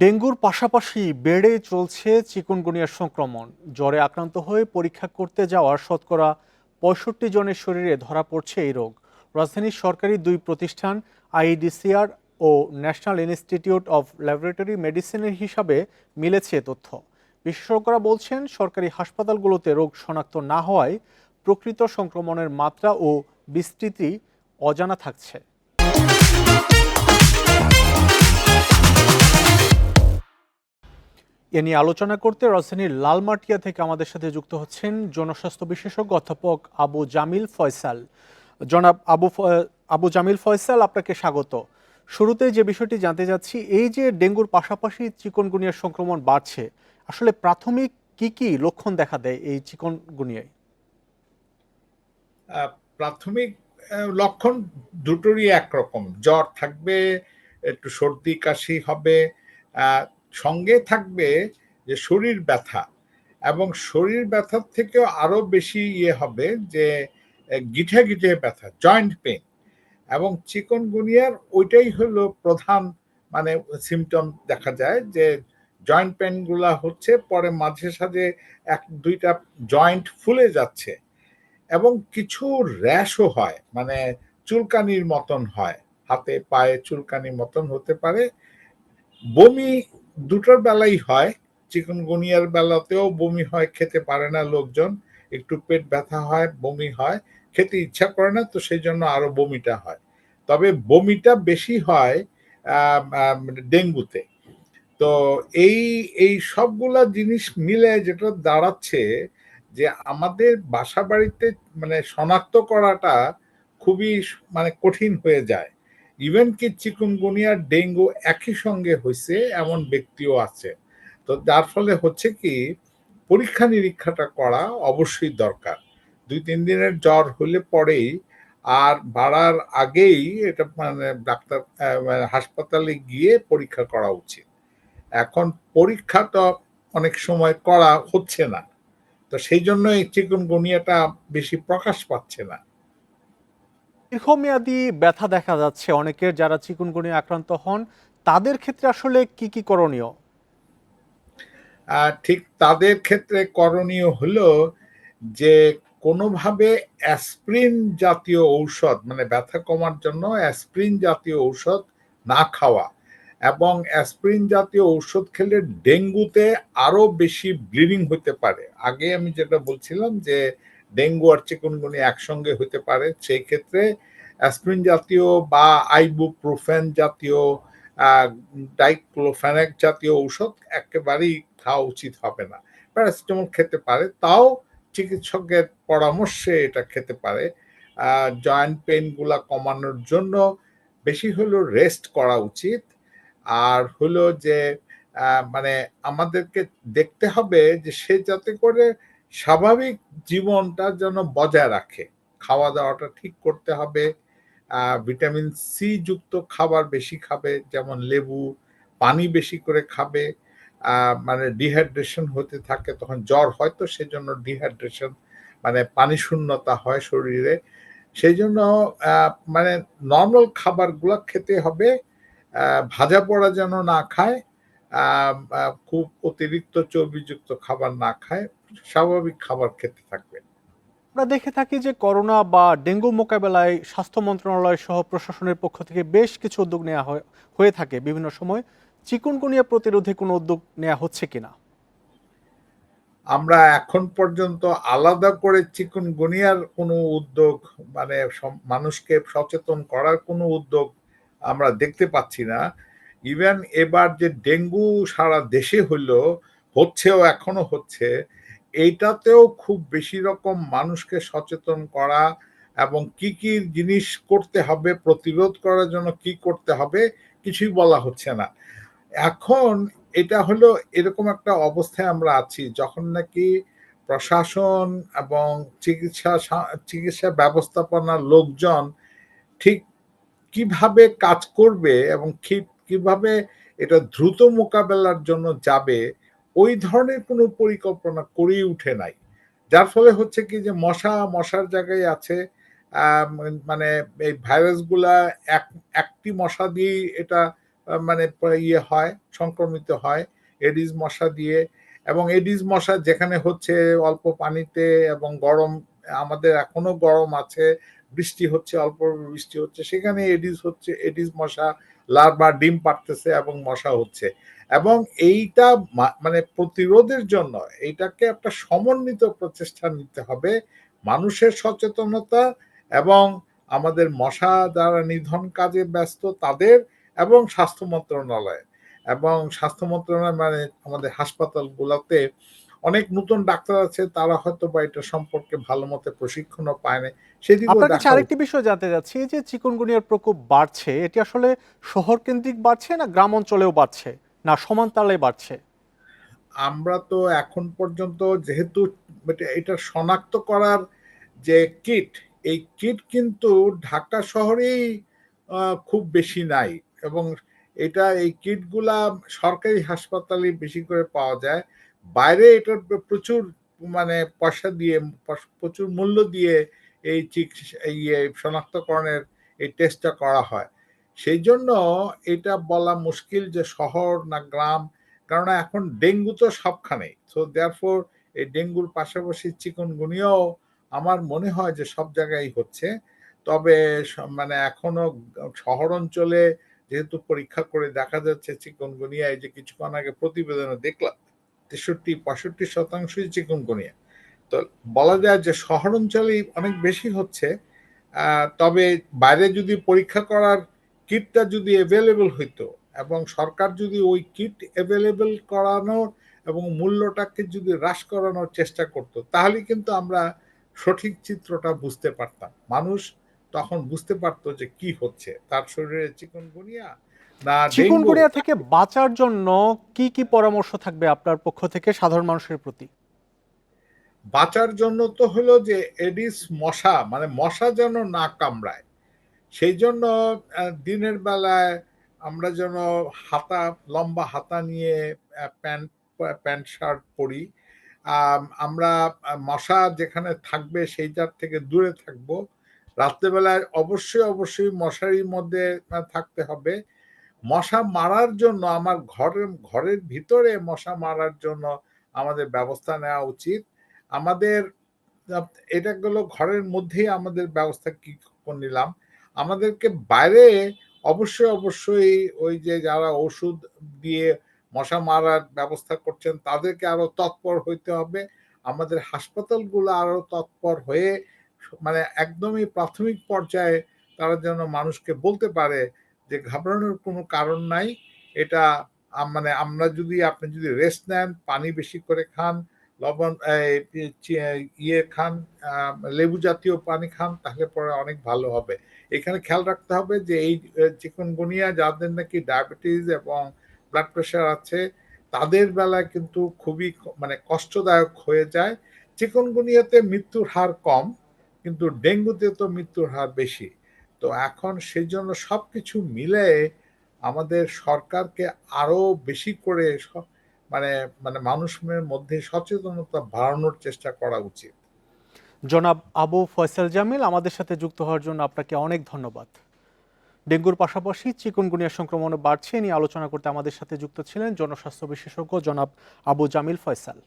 ডেঙ্গুর পাশাপাশি বেড়ে চলছে চিকুনগুনিয়ার সংক্রমণ। জ্বরে আক্রান্ত হয়ে পরীক্ষা করতে যাওয়া শতকরা পঁয়ষট্টি জনের শরীরে ধরা পড়ছে এই রোগ। রাজধানীর সরকারি দুই প্রতিষ্ঠান, আইডিসিআর ও ন্যাশনাল ইনস্টিটিউট অফ ল্যাবরেটরি মেডিসিনের হিসাবে মিলেছে তথ্য। বিশেষজ্ঞরা বলছেন, সরকারি হাসপাতালগুলোতে রোগ শনাক্ত না হওয়ায় প্রকৃত সংক্রমণের মাত্রা ও বিস্তৃতি অজানা থাকছে। এ নিয়ে আলোচনা করতে রাজধানীর লালমাটিয়া থেকে আমাদের সাথে যুক্ত হচ্ছেন জনস্বাস্থ্য বিশেষজ্ঞ অধ্যাপক আবু জামিল ফয়সাল। জনাব আবু আবু জামিল ফয়সাল, আপনাকে স্বাগত। শুরুতে যে বিষয়টি জানতে যাচ্ছি এই যে ডেঙ্গুর পাশাপাশি চিকনগুনিয়ার সংক্রমণ বাড়ছে, আসলে প্রাথমিক কি কি লক্ষণ দেখা দেয় এই চিকনগুনিয়ায়? প্রাথমিক লক্ষণ দুটোরই একরকম। জ্বর থাকবে, একটু সর্দি, কাশি হবে সঙ্গে থাকবে যে শরীর ব্যথা এবং শরীর ব্যথার থেকেও আরও বেশি ইয়ে হবে যে গিঠে গিঠে ব্যথা জয়েন্ট পেন এবং চিকনগুনিয়ার ওইটাই হলো প্রধান মানে সিমটম দেখা যায় যে জয়েন্ট পেনগুলা হচ্ছে পরে মাঝে সাঝে এক দুইটা জয়েন্ট ফুলে যাচ্ছে এবং কিছু র্যাশও হয় মানে চুলকানির মতন হয়, হাতে পায়ে চুলকানির মতন হতে পারে, বমি দুটোর বেলাই হয় চিকনগুনিয়ার বেলাতেও বমি হয়, খেতে পারে না লোকজন। একটু পেট ব্যথা হয়, বমি হয়, খেতে ইচ্ছা করে না, তো সেই জন্য আরও বমিটা হয়। তবে বমিটা বেশি হয় ডেঙ্গুতে। তো এই এই সবগুলা জিনিস মিলে যেটা দাঁড়াচ্ছে যে আমাদের বাসা বাড়িতে মানে শনাক্ত করাটা খুবই মানে কঠিন হয়ে যায়। ইভেন কি চিকুনগুনিয়া ডেঙ্গু একই সঙ্গে হয়েছে এমন ব্যক্তিও আছে। তো যার ফলে হচ্ছে কি, পরীক্ষা নিরীক্ষাটা করা অবশ্যই দরকার। দুই, তিন দিনের জ্বর হলে পরেই আর বাড়ার আগেই এটা মানে ডাক্তার মানে হাসপাতালে গিয়ে পরীক্ষা করা উচিত। এখন পরীক্ষাটা অনেক সময় করা হচ্ছে না। তো সেই জন্য এই চিকুনগুনিয়াটা বেশি প্রকাশ পাচ্ছে না। দীর্ঘমেয়াদী ব্যথা দেখা যাচ্ছে। অনেকের যারা চিকুনগুনিয়া আক্রান্ত হন, তাদের ক্ষেত্রে আসলে কি কি করণীয়? ঠিক তাদের ক্ষেত্রে করণীয় হলো যে, কোনোভাবে অ্যাসপ্রিন জাতীয় ঔষধ মানে ব্যথা কমার জন্য অ্যাসপ্রিন জাতীয় ঔষধ না খাওয়া এবং অ্যাসপ্রিন জাতীয় ঔষধ খেলে ডেঙ্গুতে আরও বেশি ব্লিডিং হতে পারে। আগে আমি যেটা বলছিলাম যে ডেঙ্গু আর চিকুনগুনি একসঙ্গে হতে পারে। সেই ক্ষেত্রে অ্যাসপ্রিন জাতীয় বা আইবুপ্রোফেন জাতীয় ডাইক্লোফেনাক জাতীয় ঔষধ একেবারেই খাওয়া উচিত হবে না। প্যারাসিটামল খেতে পারে, তাও চিকিৎসকের পরামর্শে এটা খেতে পারে। জয়েন্ট পেনগুলা কমানোর জন্য বেশি হলো রেস্ট করা উচিত। আর হলো যে মানে আমাদেরকে দেখতে হবে যে সে যাতে করে স্বাভাবিক জীবনটা যেন বজায় রাখে। খাওয়া দাওয়াটা ঠিক করতে হবে ভিটামিন সি যুক্ত খাবার বেশি খাবে, যেমন লেবু, পানি বেশি করে খাবে মানে ডিহাইড্রেশন হতে থাকে, তখন জ্বর হয় তো সেজন্য ডিহাইড্রেশন মানে পানি শূন্যতা হয় শরীরে। সেই জন্য মানে নর্মাল খাবারগুলো খেতে হবে ভাজা পোড়া যেন না খায় খুব অতিরিক্ত চর্বিযুক্ত খাবার না খায়। স্বাভাবিক খাবার খেতে থাকবে। আমরা দেখে থাকি যে করোনা বা ডেঙ্গু মোকাবেলায় স্বাস্থ্য মন্ত্রণালয় সহ প্রশাসনের পক্ষ থেকে বেশ কিছু উদ্যোগ নেওয়া হয়- থাকে বিভিন্ন সময়। চিকুনগুনিয়া প্রতিরোধে কোনো উদ্যোগ নেওয়া হচ্ছে কিনা? আমরা এখন পর্যন্ত আলাদা করে চিকুনগুনিয়ার কোনো উদ্যোগ মানে মানুষকে সচেতন করার কোনো উদ্যোগ আমরা দেখতে পাচ্ছি না। ইভেন এবার যে ডেঙ্গু সারা দেশে হলো হচ্ছেও এখনও হচ্ছে। এইটাতেও খুব বেশি রকম মানুষকে সচেতন করা এবং কি কি জিনিস করতে হবে, প্রতিরোধ করার জন্য কি করতে হবে কিছুই বলা হচ্ছে না। এখন এটা হলো এরকম একটা অবস্থায় আমরা আছি, যখন নাকি প্রশাসন এবং চিকিৎসা চিকিৎসা ব্যবস্থাপনার লোকজন ঠিক কীভাবে কাজ করবে এবং কীভাবে এটা দ্রুত মোকাবেলার জন্য যাবে ওই ধরনের কোনো পরিকল্পনা করেই উঠে নাই। যার ফলে হচ্ছে কি যে মশা, মশার জায়গায় আছে মানে এই ভাইরাসগুলা এক, একটি মশা দিয়েই এটা মানে ইয়ে হয়, সংক্রমিত হয় এডিস মশা দিয়ে। এবং এডিস মশা যেখানে হচ্ছে অল্প পানিতে এবং গরম, আমাদের এখনও গরম আছে, বৃষ্টি হচ্ছে, অল্প বৃষ্টি হচ্ছে, সেখানে এডিস হচ্ছে এডিস মশা, লার্ভা, ডিম পারতেছে এবং মশা হচ্ছে। এবং এইটা মানে প্রতিরোধের জন্য এইটাকে একটা সমন্বিত প্রচেষ্টা নিতে হবে মানুষের সচেতনতা এবং আমাদের মশা যারা নিধন কাজে ব্যস্ত তাদের এবং স্বাস্থ্য মন্ত্রণালয়। এবং স্বাস্থ্য মন্ত্রণালয় মানে আমাদের হাসপাতালগুলোতে অনেক নতুন ডাক্তার আছে তারা হয়তো বা এটা সম্পর্কে ভালো মতো প্রশিক্ষণও পায় না সেদিকেও আপনার কাছে আরেকটি বিষয় জানতে চাচ্ছি এই যে চিকুনগুনিয়ার প্রকোপ বাড়ছে এটি আসলে শহর কেন্দ্রিক বাড়ছে না গ্রাম অঞ্চলেও বাড়ছে? না সমান্তালে বাড়ছে। আমরা তো এখন পর্যন্ত যেহেতু এটা- শনাক্ত করার যে কিট এই কিট কিন্তু ঢাকা শহরেই খুব বেশি নাই এবং এটা এই কিটগুলা সরকারি হাসপাতালে বেশি করে পাওয়া যায়। বাইরে এটার প্রচুর মানে পয়সা দিয়ে প্রচুর মূল্য দিয়ে এই চিকিৎসা এ, শনাক্তকরণের এই টেস্টটা করা হয়। সেই জন্য এটা বলা মুশকিল যে শহর না গ্রাম কারণ এখন ডেঙ্গু তো সবখানে সো দেয়ারফোর এই ডেঙ্গুর পাশাপাশি চিকনগুনিয়াও আমার মনে হয় যে সব জায়গায় হচ্ছে। তবে মানে এখনও শহর অঞ্চলে যেহেতু পরীক্ষা করে দেখা যাচ্ছে চিকনগুনিয়া, এই যে কিছুক্ষণ আগে প্রতিবেদনে দেখলাম, তেষট্টি, পঁয়ষট্টি শতাংশই চিকনগুনিয়া। তো বলা যায় যে শহর অঞ্চলেই অনেক বেশি হচ্ছে। তবে বাইরে যদি পরীক্ষা করার কিটটা যদি অ্যাভেলেবল হইতো এবং সরকার যদি ওই কিট অ্যাভেলেবল করানোর এবং মূল্যটাকে যদি হ্রাস করানোর চেষ্টা করতো তাহলে কিন্তু আমরা সঠিক চিত্রটা বুঝতে পারতাম। মানুষ তখন বুঝতে পারতো যে কি হচ্ছে। তার শরীরে চিকনগুনিয়া না ডেঙ্গু? থেকে বাঁচার জন্য কি কি পরামর্শ থাকবে আপনার পক্ষ থেকে সাধারণ মানুষের প্রতি? বাঁচার জন্য তো হলো যে এডিস মশা মানে মশা যেন না কামড়ায়। সেই জন্য দিনের বেলায় আমরা যেন হাতা, লম্বা হাতা নিয়ে প্যান্ট প্যান্ট শার্ট পরি। আমরা মশা যেখানে থাকবে সেইটার থেকে দূরে থাকব। রাত্রেবেলায় অবশ্যই অবশ্যই মশারির মধ্যে থাকতে হবে। মশা মারার জন্য আমার ঘরের ঘরের ভিতরে মশা মারার জন্য আমাদের ব্যবস্থা নেওয়া উচিত। আমাদের এটা গেলো ঘরের মধ্যেই আমাদের ব্যবস্থা কি নিলাম। আমাদেরকে বাইরে অবশ্যই অবশ্যই ওই যে যারা ওষুধ দিয়ে মশা মারার ব্যবস্থা করছেন, তাদেরকে আরও তৎপর হইতে হবে। আমাদের হাসপাতালগুলো আরও তৎপর হয়ে মানে একদমই প্রাথমিক পর্যায়ে তারা যেন মানুষকে বলতে পারে যে ঘাবড়ানোর কোনো কারণ নাই। এটা মানে আমরা যদি, আপনি যদি রেস্ট নেন, পানি বেশি করে খান লবণ ইয়ে খান লেবু জাতীয় পানি খান, তাহলে পরে অনেক ভালো হবে। এখানে খেয়াল রাখতে হবে যে এই চিকনগুনিয়া যাদের নাকি ডায়াবেটিস এবং ব্লাড প্রেশার আছে, তাদের বেলায় কিন্তু খুবই মানে কষ্টদায়ক হয়ে যায়। চিকনগুনিয়াতে মৃত্যুর হার কম, কিন্তু ডেঙ্গুতে তো মৃত্যুর হার বেশি। তো এখন সেই জন্য সব কিছু মিলে আমাদের সরকারকে আরও বেশি করে স- মানে মানে মানুষের মধ্যে সচেতনতা বাড়ানোর চেষ্টা করা উচিত। জনাব আবু ফয়সাল জামিল আমাদের সাথে যুক্ত হওয়ার জন্য আপনাকে অনেক ধন্যবাদ। ডেঙ্গুর পাশাপাশি চিকুনগুনিয়া সংক্রমণও বাড়ছে নিয়ে আলোচনা করতে আমাদের সাথে যুক্ত ছিলেন জনস্বাস্থ্য বিশেষজ্ঞ জনাব আবু জামিল ফয়সাল।